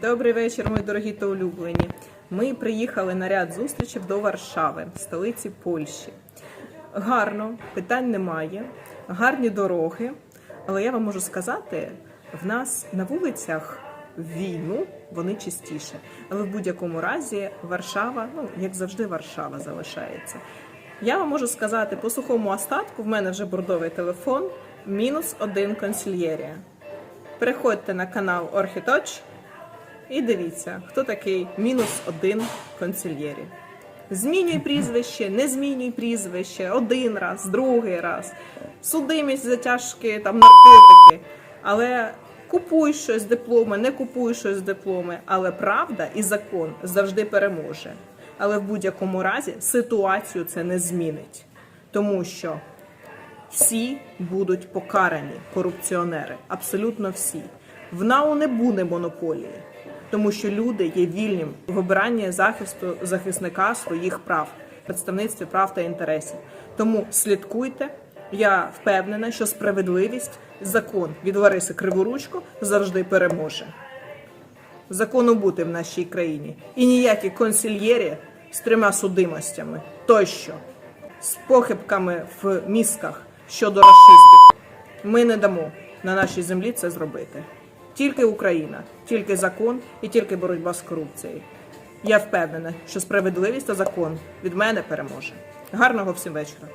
Добрий вечір, мої дорогі та улюблені. Ми приїхали на ряд зустрічей до Варшави, столиці Польщі. Гарно, питань немає, гарні дороги. Але я вам можу сказати, в нас на вулицях війну вони чистіше. Але в будь-якому разі Варшава, ну як завжди, Варшава залишається. Я вам можу сказати, по сухому остатку в мене вже бордовий телефон, мінус один консільєрія. Переходьте на канал Орхіточ і дивіться, хто такий мінус один консильєрі. Змінюй прізвище, не змінюй прізвище, один раз, другий раз. Судимість за тяжкі там наркотики. Але купуй щось дипломи, не купуй щось дипломи. Але правда і закон завжди переможе. Але в будь-якому разі ситуацію це не змінить. Тому що всі будуть покарані корупціонери, абсолютно всі. В НАУ не буде монополії, тому що люди є вільним в обранні захисту захисника своїх прав, представництві прав та інтересів. Тому слідкуйте. Я впевнена, що справедливість, закон від Лариси Криворучко завжди переможе. Закону бути в нашій країні і ніякі консильєрі з трьома судимостями тощо з похибками в мізках щодо расистів. Ми не дамо на нашій землі це зробити. Тільки Україна, тільки закон і тільки боротьба з корупцією. Я впевнена, що справедливість та закон від мене переможе. Гарного всім вечора.